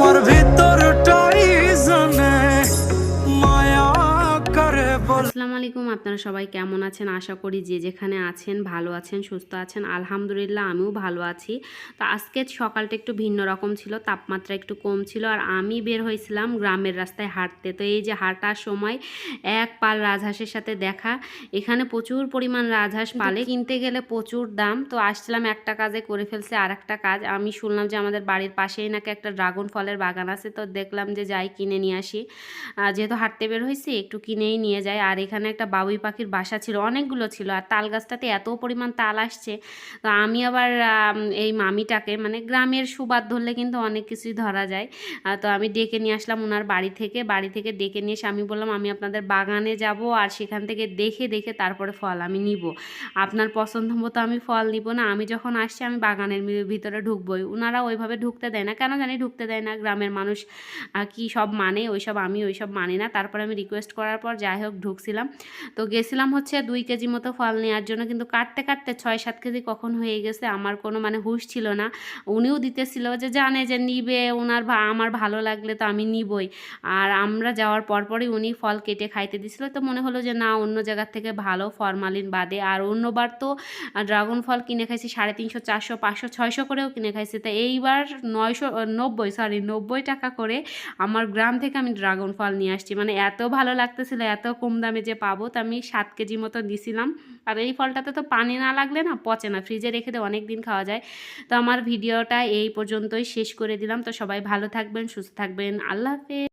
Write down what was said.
আমার ভিতরটাই আলাইকুম আপনারা সবাই কেমন আছেন? আশা করি যে যেখানে আছেন ভালো আছেন সুস্থ আছেন। আলহামদুলিল্লাহ আমিও ভালো আছি। তো আজকে সকালটা একটু ভিন্ন রকম ছিল তাপমাত্রা একটু কম ছিল। আর আমি বের হয়েছিলাম গ্রামের রাস্তায় হাঁটতে। তো এই যে হাঁটার সময় এক পাল রাজহাঁসের সাথে দেখা। এখানে প্রচুর পরিমাণ রাজহাঁস পালে। কিনতে গেলে প্রচুর দাম। তো আসছিলাম একটা কাজে করে ফেলছে আর একটা কাজ। আমি শুনলাম যে আমাদের বাড়ির পাশেই নাকি একটা ড্রাগন ফলের বাগান আছে। তো দেখলাম যে যাই কিনে নিয়ে আসি। যেহেতু হাঁটতে বের হয়েছি একটু কিনেই নিয়ে যাই। আর এখানে একটা বাবুই পাখির বাসা ছিল, অনেকগুলো ছিল, আর তাল গাছটাতে এত পরিমাণ তাল আসছে। তো আমি আবার এই মামিটাকে মানে গ্রামের সুবাদ ধরলে কিন্তু অনেক কিছুই ধরা যায়। তো আমি ডেকে নিয়ে আসলাম ওনার বাড়ি থেকে বাড়ি থেকে ডেকে নিয়ে এসে আমি বললাম, আমি আপনাদের বাগানে যাব আর সেখান থেকে দেখে দেখে তারপরে ফল আমি নিব। আপনার পছন্দ মতো আমি ফল নিব না, আমি যখন আসছি আমি বাগানের ভিতরে ঢুকবই। ওনারা ওইভাবে ঢুকতে দেয় না, কেন জানি ঢুকতে দেয় না, গ্রামের মানুষ কি সব মানে ওইসব আমি ওইসব মানি না। তারপরে আমি রিকোয়েস্ট করার পর যাই হোক ঢুকছিলাম। তো গেছিলাম হচ্ছে দুই কেজি মতো ফল নেওয়ার জন্য, কিন্তু কাটতে কাটতে ছয় সাত কেজি কখন হয়ে গেছে আমার কোনো মানে হুঁশ ছিল না। উনিও দিতেছিল যে, জানে যে নিবে ওনার ভা- আমার ভালো লাগলে তো আমি নিবই। আর আমরা যাওয়ার পরপরই উনি ফল কেটে খাইতে দিছিল। তো মনে হলো যে, না, অন্য জায়গার থেকে ভালো ফরমালিন বাদে। আর অন্যবার তো ড্রাগন ফল কিনে খাইছি সাড়ে তিনশো, চারশো, পাঁচশো, ছয়শো করেও কিনে খাইছি। তো এইবার নয়শো নব্বই সরি নব্বই টাকা করে আমার গ্রাম থেকে আমি ড্রাগন ফল নিয়ে আসছি। মানে এত ভালো লাগতেছিল, এত কম দামে যে পাবো তো আমি সাত কেজি মতো দিছিলাম। আর এই ফলটাতে তো পানি না লাগলে না পচে না। ফ্রিজে রেখে দিয়ে অনেক দিন খাওয়া যায়। তো আমার ভিডিওটা এই পর্যন্তই শেষ করে দিলাম। তো সবাই ভালো থাকবেন, সুস্থ থাকবেন। আল্লাহ হাফেজ।